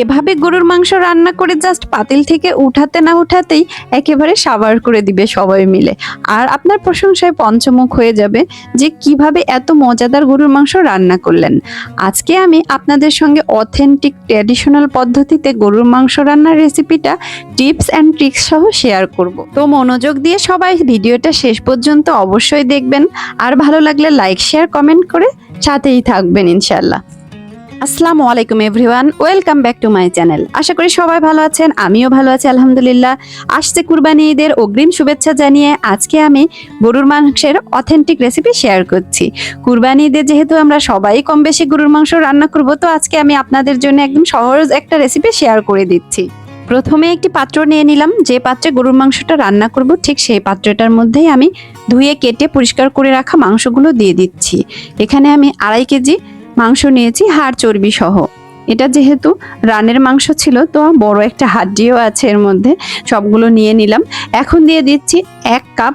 এভাবে গরুর মাংস রান্না করে জাস্ট পাতিল থেকে উঠাতে না উঠাতেই একেবারে সাবার করে দিবে সবাই মিলে। আর আপনার প্রশংসায় পঞ্চমুখ হয়ে যাবে যে কীভাবে এত মজাদার গরুর মাংস রান্না করলেন। আজকে আমি আপনাদের সঙ্গে অথেন্টিক ট্র্যাডিশনাল পদ্ধতিতে গরুর মাংস রান্নার রেসিপিটা টিপস অ্যান্ড ট্রিক্স সহ শেয়ার করব। তো মনোযোগ দিয়ে সবাই ভিডিওটা শেষ পর্যন্ত অবশ্যই দেখবেন। আর ভালো লাগলে লাইক শেয়ার কমেন্ট করে সাথেই থাকবেন ইনশাল্লাহ আসসালামু আলাইকুম everyone, welcome back to my channel. আশা করি সবাই ভালো আছেন, আমিও ভালো আছি, আলহামদুলিল্লাহ। আসছে কুরবানি ঈদের অগ্রিম শুভেচ্ছা জানিয়ে আজকে আমি গরুর মাংসের অথেন্টিক রেসিপি শেয়ার করছি। কুরবানি ঈদে যেহেতু আমরা সবাই কম বেশি গরুর মাংস রান্না করব, তো আজকে আমি আপনাদের জন্য একদম সহজ একটা রেসিপি শেয়ার করে দিচ্ছি। প্রথমে একটি পাত্র নিয়ে নিলাম, যে পাত্রে গরুর মাংসটা রান্না করব, ঠিক সেই পাত্রটার মধ্যেই আমি ধুয়ে কেটে পরিষ্কার করে রাখা মাংসগুলো দিয়ে দিচ্ছি। এখানে আমি আড়াই কেজি মাংস নিয়েছি, হাড় চর্বি সহ। এটা যেহেতু রানের মাংস ছিল, তো বড় একটা হাড্ডিও আছে এর মধ্যে, সবগুলো নিয়ে নিলাম। এখন দিয়ে দিচ্ছি এক কাপ,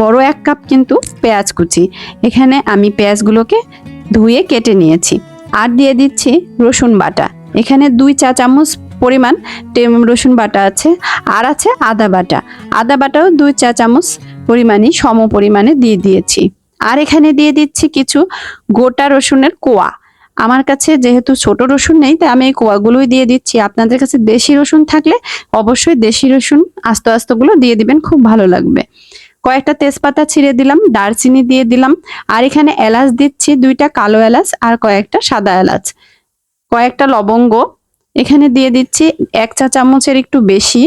বড় এক কাপ কিন্তু পেঁয়াজ কুচি। এখানে আমি পেঁয়াজগুলোকে ধুয়ে কেটে নিয়েছি। আর দিয়ে দিচ্ছি রসুন বাটা। এখানে দুই চা চামচ পরিমাণ রসুন বাটা আছে, আর আছে আদা বাটা। আদা বাটাও দুই চা চামচ পরিমাণই, সম পরিমাণে দিয়ে দিয়েছি। আর এখানে দিয়ে দিচ্ছি কিছু গোটা রসুনের কোয়া। আমার কাছে যেহেতু ছোট রসুন নেই, তাই আমি এই কোয়াগুলোই দিয়ে দিচ্ছি। আপনাদের কাছে দেশি রসুন থাকলে অবশ্যই দেশি রসুন আস্তে আস্তে গুলো দিয়ে দিবেন, খুব ভালো লাগবে। কয়েকটা তেজপাতা ছিঁড়ে দিলাম, দারচিনি দিয়ে দিলাম, আর এখানে এলাচ দিচ্ছি, দুইটা কালো এলাচ আর কয়েকটা সাদা এলাচ। কয়েকটা লবঙ্গ, এখানে দিয়ে দিচ্ছি এক চা চামচের একটু বেশি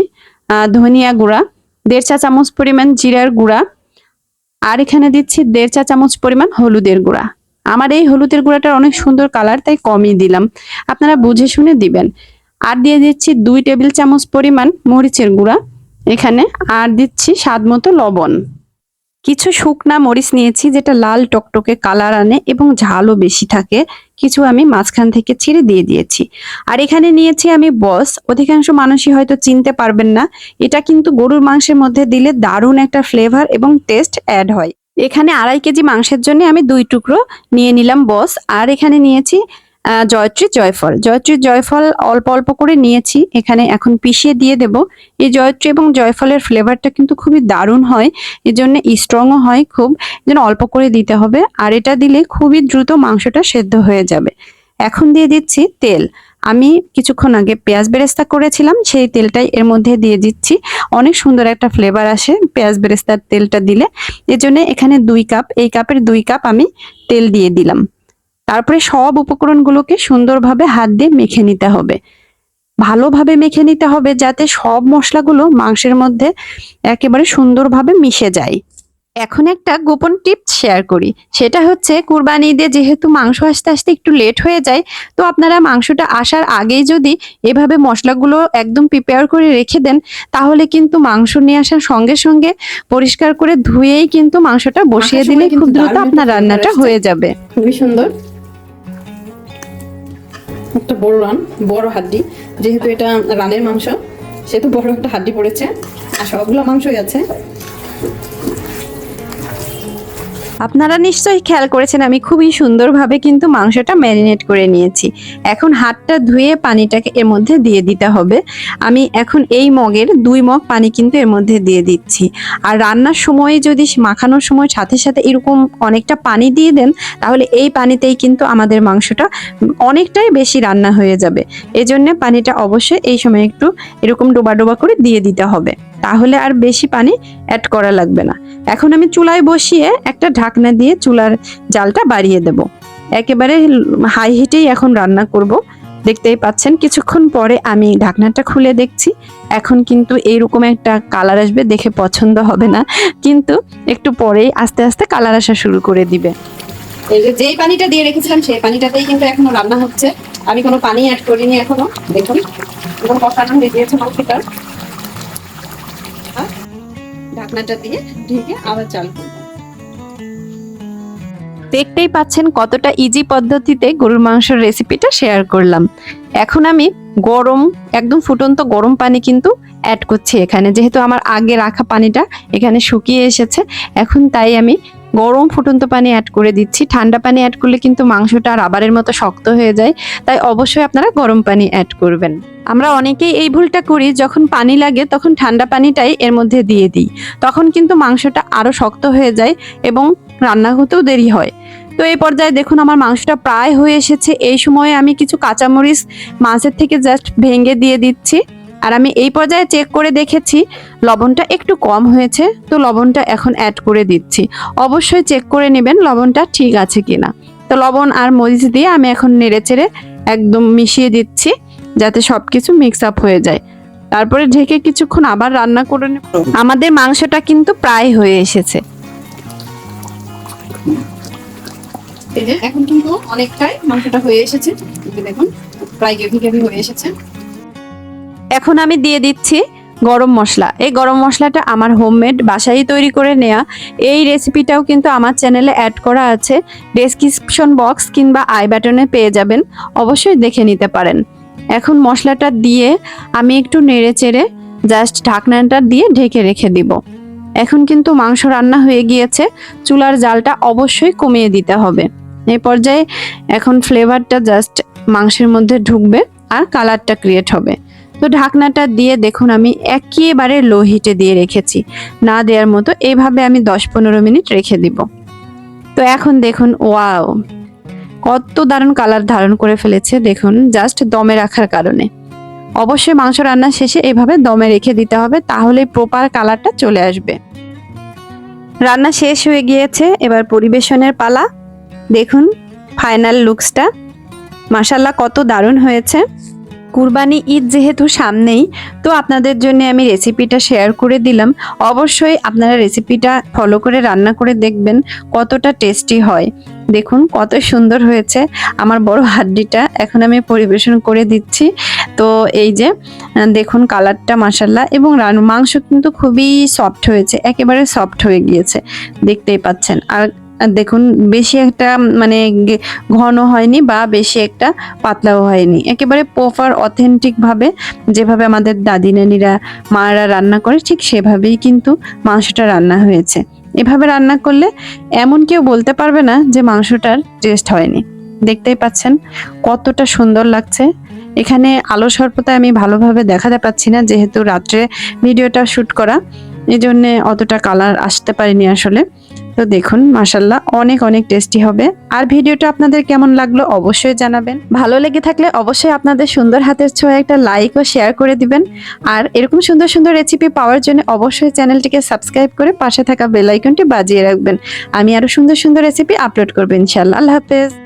ধনিয়া গুঁড়া, দেড় চা চামচ পরিমাণ জিরার গুঁড়া আর এখানে দিচ্ছি দেড় চা চামচ পরিমাণ হলুদের গুঁড়া। আমার এই হলুদের গুঁড়াটার অনেক সুন্দর কালার, তাই কমই দিলাম। আপনারা বুঝে শুনে দিবেন। আর দিয়ে দিচ্ছি দুই টেবিল চামচ পরিমাণ মরিচের গুঁড়া। এখানে আর দিচ্ছি স্বাদ মতো লবণ। কিছু শুকনা মরিচ নিয়েছি যেটা লাল টকটকে কালার আনে এবং ঝালও বেশি থাকে। কিছু আমি মাঝখান থেকে ছিঁড়ে দিয়ে দিয়েছি। আর এখানে নিয়েছি আমি বস। অধিকাংশ মানুষই হয়তো চিনতে পারবেন না। এটা কিন্তু গরুর মাংসের মধ্যে দিলে দারুণ একটা ফ্লেভার এবং টেস্ট অ্যাড হয়। এখানে আড়াই কেজি মাংসের জন্য আমি দুই টুকরো নিয়ে নিলাম বস। আর এখানে নিয়েছি জয়ত্রী জয়ফল। জয়ত্রী জয়ফল অল্প অল্প করে নিয়েছি, এখানে এখন পিষিয়ে দিয়ে দেব। এই জয়ত্রী এবং জয়ফলের ফ্লেভারটা কিন্তু খুবই দারুণ হয় এর জন্য স্ট্রংও হয় খুব যেন অল্প করে দিতে হবে। আর এটা দিলে খুবই দ্রুত মাংসটা সেদ্ধ হয়ে যাবে। এখন দিয়ে দিচ্ছি তেল। আমি কিছুক্ষণ আগে পেঁয়াজ বেরেস্তা করেছিলাম, সেই তেলটাই এর মধ্যে দিয়ে দিচ্ছি। অনেক সুন্দর একটা ফ্লেভার আসে পেঁয়াজ বেরেস্তার তেলটা দিলে। এজন্য এখানে দুই কাপ এই কাপের দুই কাপ আমি তেল দিয়ে দিলাম। তারপরে সব উপকরণগুলোকে সুন্দরভাবে হাত দিয়ে মেখে নিতে হবে। ভালোভাবে মেখে নিতে হবে যাতে সব মশলাগুলো মাংসের মধ্যে একেবারে সুন্দরভাবে মিশে যায়। এখন একটা গোপন টিপস শেয়ার করি। সেটা হচ্ছে কুরবানি ঈদে যেহেতু মাংস আসতে আসতে একটু লেট হয়ে যায় তো আপনারা মাংসটা আসার আগেই যদি এভাবে মশলাগুলো একদম প্রিপেয়ার করে রেখে দেন তাহলে কিন্তু মাংস নিয়ে আসার সঙ্গে সঙ্গে পরিষ্কার করে ধুয়েই কিন্তু মাংসটা বসিয়ে দিলে খুব দ্রুত আপনার রান্নাটা হয়ে যাবে। খুবই সুন্দর। একটা বড় রান, বড় হাড্ডি। যেহেতু এটা রানের মাংস, সেহেতু বড় একটা হাড্ডি পড়েছে। আর সবগুলো মাংসই আছে। আপনারা নিশ্চয়ই খেয়াল করেছেন, আমি খুবই সুন্দরভাবে কিন্তু মাংসটা ম্যারিনেট করে নিয়েছি। এখন হাতটা ধুয়ে পানিটাকে এর মধ্যে দিয়ে দিতে হবে। আমি এখন এই মগের দুই মগ পানি কিন্তু এর মধ্যে দিয়ে দিচ্ছি। আর রান্নার সময় যদি মাখানোর সময় সাথে সাথে এরকম অনেকটা পানি দিয়ে দেন, তাহলে এই পানিতেই কিন্তু আমাদের মাংসটা অনেকটাই বেশি রান্না হয়ে যাবে। এজন্য পানিটা অবশ্যই এই সময় একটু এরকম ডোবা ডোবা করে দিয়ে দিতে হবে। তাহলে আর বেশি পানি অ্যাড করা লাগবে না। এখন আমি চুলায় বসিয়ে একটা ঢাকনা দিয়ে চুলার জালটা বাড়িয়ে দেব। একেবারে হাই হিটেই এখন রান্না করব। দেখতেই পাচ্ছেন, কিছুক্ষণ পরে আমি ঢাকনাটা খুলে দেখছি। এখন কিন্তু এইরকম একটা কালার আসবে, দেখে পছন্দ হবে না। কিন্তু একটু পরেই আস্তে আস্তে কালার আসা শুরু করে দিবে। যেই পানিটা দিয়ে রেখেছিলাম, সেই পানিটাতেই কিন্তু এখনও রান্না হচ্ছে। আমি কোনো পানি অ্যাড করিনি এখনও। দেখুন এবং কষানো হয়ে ঢাকনাটা দিয়ে ঢেকে আবার চাল করব। দেখতেই পাচ্ছেন কতটা ইজি পদ্ধতিতে গরুর মাংসের রেসিপিটা শেয়ার করলাম। এখন আমি গরম, একদম ফুটন্ত গরম পানি কিন্তু অ্যাড করছি এখানে। যেহেতু আমার আগে রাখা পানিটা এখানে শুকিয়ে এসেছে, এখন তাই আমি গরম ফুটন্ত পানি অ্যাড করে দিচ্ছি। ঠান্ডা পানি অ্যাড করলে কিন্তু মাংসটা রাবারের মতো শক্ত হয়ে যায়, তাই অবশ্যই আপনারা গরম পানি অ্যাড করবেন। আমরা অনেকেই এই ভুলটা করি, যখন পানি লাগে তখন ঠান্ডা পানিটাই এর মধ্যে দিয়ে দিই। তখন কিন্তু মাংসটা আরও শক্ত হয়ে যায় এবং রান্না হতেও দেরি হয়। তো এই পর্যায়ে দেখুন আমার মাংসটা প্রায় হয়ে এসেছে। এই সময়ে আমি কিছু কাঁচামরিচ মাছের থেকে জাস্ট ভেঙে দিয়ে দিচ্ছি। আর আমি এই পর্যায়ে চেক করে দেখেছি, লবণটা একটু কম হয়েছে। তো লবণটা এখন অ্যাড করে দিচ্ছি। অবশ্যই চেক করে নেবেন লবণটা ঠিক আছে কিনা। তো লবণ আর মরিচ দিয়ে আমি এখন নেড়ে চেড়ে একদম মিশিয়ে দিচ্ছি। যাতে সবকিছু মিক্স আপ হয়ে যায়। তারপরে ঢেকে কিছুক্ষণ আবার রান্না করে নেব। আমাদের মাংসটা কিন্তু প্রায় হয়ে এসেছে। এখন কিন্তু অনেকটাই মাংসটা হয়ে এসেছে। দেখুন প্রায় গেভি গেভি হয়ে এসেছে। এখন আমি দিয়ে দিচ্ছি গরম মশলা। এই গরম মশলাটা আমার হোমমেড বাসায় তৈরি করে নেওয়া এই রেসিপিটাও কিন্তু আমার চ্যানেলে অ্যাড করা আছে। ডেসক্রিপশন বক্স কিংবা আই বাটনে পেয়ে যাবেন। অবশ্যই দেখে নিতে পারেন। এখন মশলাটা দিয়ে আমি একটু নেড়ে চেড়ে জাস্ট ঢাকনাটা দিয়ে ঢেকে রেখে দিব। এখন কিন্তু মাংস রান্না হয়ে গিয়েছে, চুলার জালটা অবশ্যই কমিয়ে দিতে হবে। এই পর্যায়ে এখন ফ্লেভারটা জাস্ট মাংসের মধ্যে ঢুকবে আর কালারটা ক্রিয়েট হবে। তো ঢাকনাটা দিয়ে দেখুন আমি একেবারে লো হিটে দিয়ে রেখেছি। না দেওয়ার মতো এইভাবে আমি দশ পনেরো মিনিট রেখে দিব। তো এখন দেখুন ওয়াও কত দারুণ কালার ধারণ করে ফেলেছে, দেখুন জাস্ট দমে রাখার কারণে। অবশ্যই মাংস রান্না শেষে এভাবে দমে রেখে দিতে হবে তাহলে প্রপার কালারটা চলে আসবে। রান্না শেষ হয়ে গিয়েছে, এবার পরিবেশনের পালা। দেখুন ফাইনাল লুকসটা মাসাল্লাহ কত দারুণ হয়েছে। কুরবানি ঈদ যেহেতু সামনেই, তো আপনাদের জন্য আমি রেসিপিটা শেয়ার করে দিলাম। অবশ্যই আপনারা রেসিপিটা ফলো করে রান্না করে দেখবেন কতটা টেস্টি হয়। দেখুন কত সুন্দর হয়েছে। আমার বড় হাড্ডিটা এখন আমি পরিবেশন করে দিচ্ছি। তো এই যে, দেখুন কালারটা মাসাল্লাহ এবং রান- মাংস কিন্তু খুবই সফট হয়েছে, একেবারে সফট হয়ে গিয়েছে, দেখতেই পাচ্ছেন। আর দেখুন বেশি একটা মানে ঘন হয়নি বা বেশি একটা পাতলাও হয়নি। একেবারে প্রপার অথেন্টিক ভাবে যেভাবে আমাদের দাদি, নানিরা, মারা রান্না করে ঠিক সেভাবেই কিন্তু মাংসটা রান্না হয়েছে। এভাবে রান্না করলে এমন কেউ বলতে পারবে না যে মাংসটার টেস্ট হয়নি। দেখতেই পাচ্ছেন কতটা সুন্দর লাগছে। এখানে আলো স্বল্পতায় আমি ভালোভাবে দেখাতে পাচ্ছি না, যেহেতু রাত্রে ভিডিওটা শ্যুট করা এই জন্যে অতটা কালার আসতে পারিনি আসলে। তো দেখুন মাসাল্লাহ অনেক অনেক টেস্টি হবে। আর ভিডিওটা আপনাদের কেমন লাগল অবশ্যই জানাবেন। ভালো লেগে থাকলে অবশ্যই আপনাদের সুন্দর হাতের ছোঁয়া একটা লাইক ও শেয়ার করে দিবেন। আর এরকম সুন্দর সুন্দর রেসিপি পাওয়ার জন্য অবশ্যই চ্যানেলটিকে সাবস্ক্রাইব করে পাশে থাকা বেলাইকনটি বাজিয়ে রাখবেন। আমি আরও সুন্দর সুন্দর রেসিপি আপলোড করব ইনশাল্লাহ আল্লাহ হাফেজ।